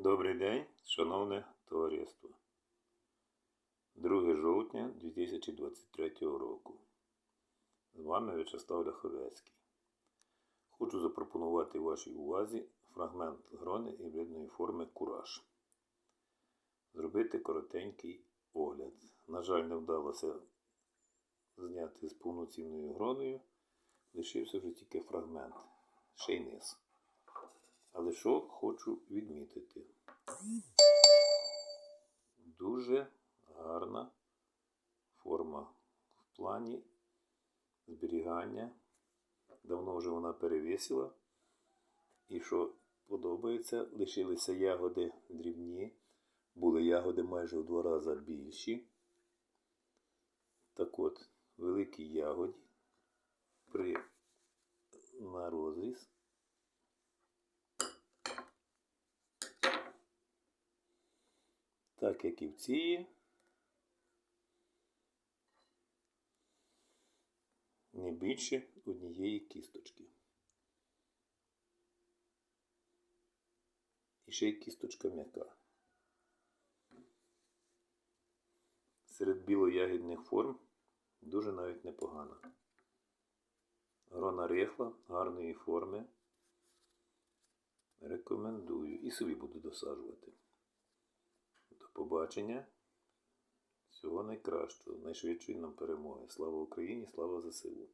Добрий день, шановне товариство. 2 жовтня 2023 року. З вами В'ячеслав Ляховецький. Хочу запропонувати вашій увазі фрагмент грони гібридної форми Кураж. Зробити коротенький огляд. На жаль, не вдалося зняти з повноцінною гроною. Лишився вже тільки фрагмент, ще й низ. Але що хочу відмітити? Дуже гарна форма в плані зберігання. Давно вже вона перевісила. І що подобається, лишилися ягоди дрібні, були ягоди майже в два рази більші. Так от, великі ягоді при на розріз так як і в цій. Не більше однієї кісточки. І ще й кісточка м'яка. Серед білоягідних форм дуже навіть непогана. Грона рихла, гарної форми. Рекомендую. І собі буду досаджувати. Побачення. Всього найкращого, найшвидшої нам перемоги. Слава Україні, слава ЗСУ.